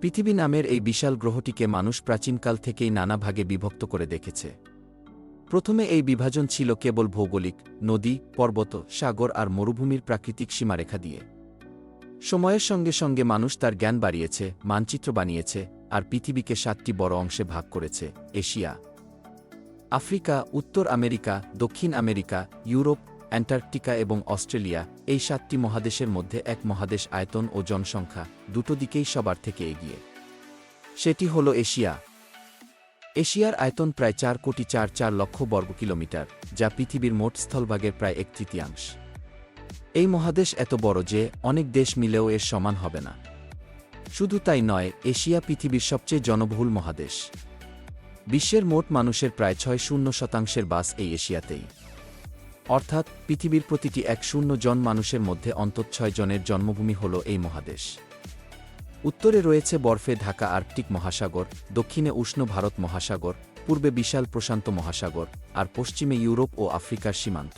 পৃথিবী নামের এই বিশাল গ্রহটিকে মানুষ প্রাচীনকাল থেকেই নানা ভাগে বিভক্ত করে দেখেছে। প্রথমে এই বিভাজন ছিল কেবল ভৌগোলিক, নদী, পর্বত, সাগর আর মরুভূমির প্রাকৃতিক সীমারেখা দিয়ে। সময়ের সঙ্গে সঙ্গে মানুষ তার জ্ঞান বাড়িয়েছে, মানচিত্র বানিয়েছে আর পৃথিবীকে সাতটি বড় অংশে ভাগ করেছে, এশিয়া। আফ্রিকা, উত্তর আমেরিকা, দক্ষিণ আমেরিকা, ইউরোপ অ্যান্টার্কটিকা এবং অস্ট্রেলিয়া এই সাতটি মহাদেশের মধ্যে এক মহাদেশ আয়তন ও জনসংখ্যা দুটো দিকেই সবার থেকে এগিয়ে। সেটি হল এশিয়া। এশিয়ার আয়তন প্রায় চার কোটি চার চার লক্ষ বর্গ কিলোমিটার, যা পৃথিবীর মোট স্থলভাগের প্রায় এক তৃতীয়াংশ এই মহাদেশ এত বড় যে অনেক দেশ মিলেও এর সমান হবে না। শুধু তাই নয়, এশিয়া পৃথিবীর সবচেয়ে জনবহুল মহাদেশ। বিশ্বের মোট মানুষের প্রায় ছয় শূন্য শতাংশের বাস এই এশিয়াতেই। অর্থাৎ পৃথিবীর প্রতিটি এক শূন্য জন মানুষের মধ্যে অন্তত ছয় জনের জন্মভূমি হল এই মহাদেশ। উত্তরে রয়েছে বরফে ঢাকা আর্কটিক মহাসাগর, দক্ষিণে উষ্ণ ভারত মহাসাগর, পূর্বে বিশাল প্রশান্ত মহাসাগর, আর পশ্চিমে ইউরোপ ও আফ্রিকার সীমান্ত।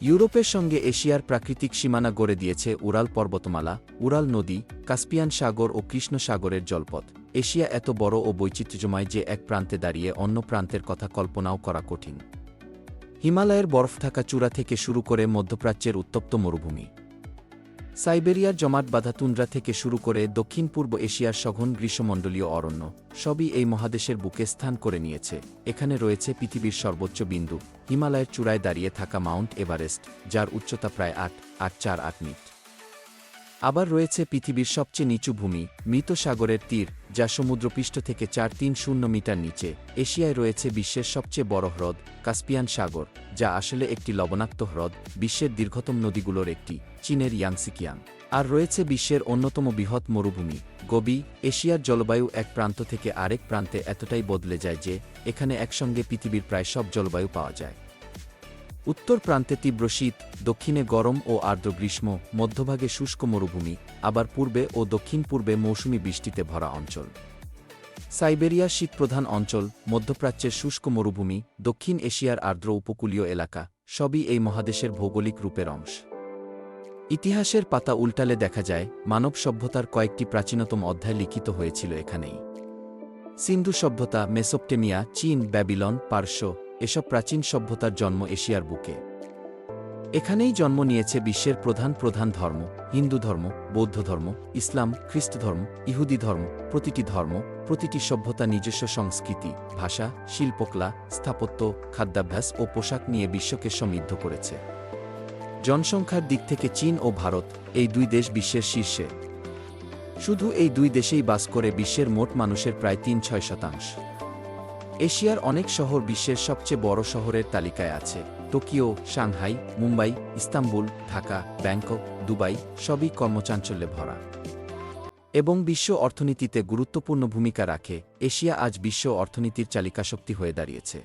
ইউরোপের সঙ্গে এশিয়ার প্রাকৃতিক সীমানা গড়ে দিয়েছে উরাল পর্বতমালা উরাল নদী, কাস্পিয়ান সাগর ও কৃষ্ণ সাগরের জলপথ। এশিয়া এত বড় ও বৈচিত্র্যময় যে এক প্রান্তে দাঁড়িয়ে অন্য প্রান্তের কথা কল্পনাও করা কঠিন। হিমালয়ের বরফ থাকা চূড়া থেকে শুরু করে মধ্যপ্রাচ্যের উত্তপ্ত মরুভূমি। সাইবেরিয়ার জমাট বাঁধা তুন্দ্রা থেকে শুরু করে দক্ষিণ পূর্ব এশিয়ার সঘন গ্রীষ্মমণ্ডলীয় অরণ্য, সবই এই মহাদেশের বুকে স্থান করে নিয়েছে। এখানে রয়েছে পৃথিবীর সর্বোচ্চ বিন্দু, হিমালয়ের চূড়ায় দাঁড়িয়ে থাকা মাউন্ট এভারেস্ট, যার উচ্চতা প্রায় আট আট চার আট মিট। আবার রয়েছে পৃথিবীর সবচেয়ে নিচু ভূমি, মৃত সাগরের তীর, যা সমুদ্রপৃষ্ঠ থেকে চার তিন শূন্য মিটার নিচে। এশিয়ায় রয়েছে বিশ্বের সবচেয়ে বড় হ্রদ, কাস্পিয়ান সাগর, যা আসলে একটি লবণাক্ত হ্রদ, বিশ্বের দীর্ঘতম নদীগুলোর একটি, চীনের ইয়াংসিকিয়াং। আর রয়েছে বিশ্বের অন্যতম বৃহৎ মরুভূমি, গবি। এশিয়ার জলবায়ু এক প্রান্ত থেকে আরেক প্রান্তে এতটাই বদলে যায় যে, এখানে একসঙ্গে পৃথিবীর প্রায় সব জলবায়ু পাওয়া যায়। উত্তর প্রান্তে তীব্র শীত, দক্ষিণে গরম ও আর্দ্র গ্রীষ্ম, মধ্যভাগে শুষ্ক মরুভূমি, আবার পূর্বে ও দক্ষিণ পূর্বে মৌসুমি বৃষ্টিতে ভরা অঞ্চল। সাইবেরিয়া শীতপ্রধান অঞ্চল, মধ্যপ্রাচ্যের শুষ্ক মরুভূমি, দক্ষিণ এশিয়ার আর্দ্র উপকূলীয় এলাকা, সবই এই মহাদেশের ভৌগোলিক রূপের অংশ। ইতিহাসের পাতা উল্টালে দেখা যায়, মানব সভ্যতার কয়েকটি প্রাচীনতম অধ্যায় লিখিত হয়েছিল এখানেই। সিন্ধু সভ্যতা, মেসোপটেমিয়া, চীন, ব্যাবিলন, পার্শ্ব এসব প্রাচীন সভ্যতার জন্ম এশিয়ার বুকে। এখানেই জন্ম নিয়েছে বিশ্বের প্রধান প্রধান ধর্ম, হিন্দু ধর্ম, বৌদ্ধ ধর্ম, ইসলাম, খ্রিস্ট ধর্ম, ইহুদি ধর্ম, প্রতিটি ধর্ম, প্রতিটি সভ্যতা নিজস্ব সংস্কৃতি, ভাষা, শিল্পকলা, স্থাপত্য, খাদ্যাভ্যাস ও পোশাক নিয়ে বিশ্বকে সমৃদ্ধ করেছে। জনসংখ্যার দিক থেকে চীন ও ভারত এই দুই দেশ বিশ্বের শীর্ষে। শুধু এই দুই দেশেই বাস করে বিশ্বের মোট মানুষের প্রায় তিন ছয় শতাংশ। এশিয়ার অনেক শহর বিশ্বের সবচেয়ে বড় শহরের তালিকায় আছে। Tokyo, Shanghai, Mumbai, Istanbul, Dhaka, Bangkok, Dubai, সবই কর্মচাঞ্চল্যে ভরা। এবং বিশ্ব অর্থনীতিতে গুরুত্বপূর্ণ ভূমিকা রাখে, এশিয়া আজ বিশ্ব অর্থনীতির চালিকাশক্তি হয়ে দাঁড়িয়েছে।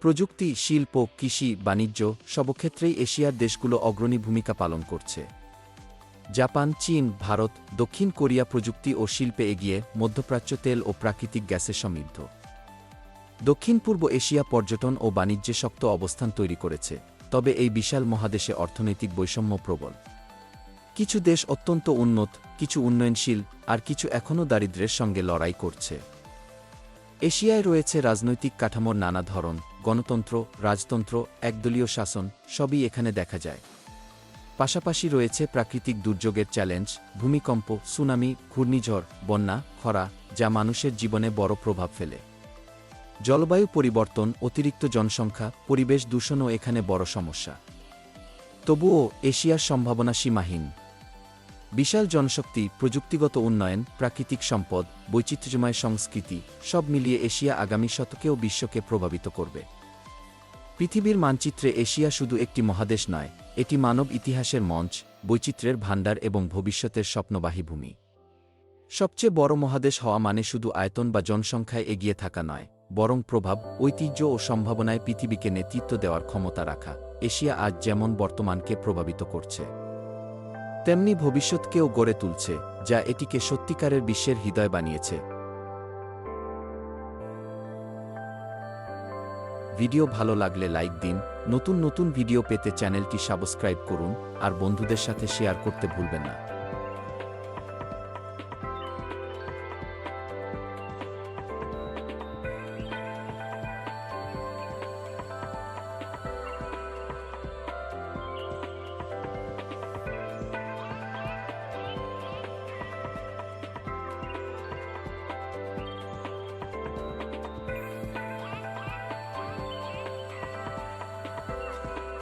প্রযুক্তি, শিল্প, কৃষি, বাণিজ্য সবক্ষেত্রেই এশিয়ার দেশগুলো অগ্রণী ভূমিকা পালন করছে। জাপান, চীন, ভারত, দক্ষিণ কোরিয়া প্রযুক্তি ও শিল্পে এগিয়ে মধ্যপ্রাচ্য তেল ও প্রাকৃতিক গ্যাসে সমৃদ্ধ। দক্ষিণ পূর্ব এশিয়া পর্যটন ও বাণিজ্যে শক্ত অবস্থান তৈরি করেছে, তবে এই বিশাল মহাদেশে অর্থনৈতিক বৈষম্য প্রবল। কিছু দেশ অত্যন্ত উন্নত, কিছু উন্নয়নশীল, আর কিছু এখনও দারিদ্র্যের সঙ্গে লড়াই করছে। এশিয়ায় রয়েছে রাজনৈতিক কাঠামোর নানা ধরন, গণতন্ত্র, রাজতন্ত্র, একদলীয় শাসন, সবই এখানে দেখা যায়। পাশাপাশি রয়েছে প্রাকৃতিক দুর্যোগের চ্যালেঞ্জ, ভূমিকম্প, সুনামি, ঘূর্ণিঝড়, বন্যা, খরা, যা মানুষের জীবনে বড় প্রভাব ফেলে। জলবায়ু পরিবর্তন, অতিরিক্ত জনসংখ্যা, পরিবেশ দূষণও এখানে বড় সমস্যা। তবুও এশিয়ার সম্ভাবনা সীমাহীন। বিশাল জনশক্তি, প্রযুক্তিগত উন্নয়ন, প্রাকৃতিক সম্পদ, বৈচিত্র্যময় সংস্কৃতি, সব মিলিয়ে এশিয়া আগামী শতকেও বিশ্বকে প্রভাবিত করবে। পৃথিবীর মানচিত্রে এশিয়া শুধু একটি মহাদেশ নয়, এটি মানব ইতিহাসের মঞ্চ, বৈচিত্র্যের ভাণ্ডার এবং ভবিষ্যতের স্বপ্নবাহী ভূমি। সবচেয়ে বড় মহাদেশ হওয়া মানে শুধু আয়তন বা জনসংখ্যায় এগিয়ে থাকা নয় বরং প্রভাব, ঐতিহ্য ও সম্ভাবনায় পৃথিবীকে নেতৃত্ব দেওয়ার ক্ষমতা রাখা, এশিয়া আজ যেমন বর্তমানকে প্রভাবিত করছে। তেমনি ভবিষ্যৎকেও গড়ে তুলছে, যা এটিকে সত্যিকারের বিশ্বের হৃদয় বানিয়েছে। ভিডিও ভালো লাগলে লাইক দিন, নতুন নতুন ভিডিও পেতে চ্যানেলটি সাবস্ক্রাইব করুন, আর বন্ধুদের সাথে শেয়ার করতে ভুলবেন না।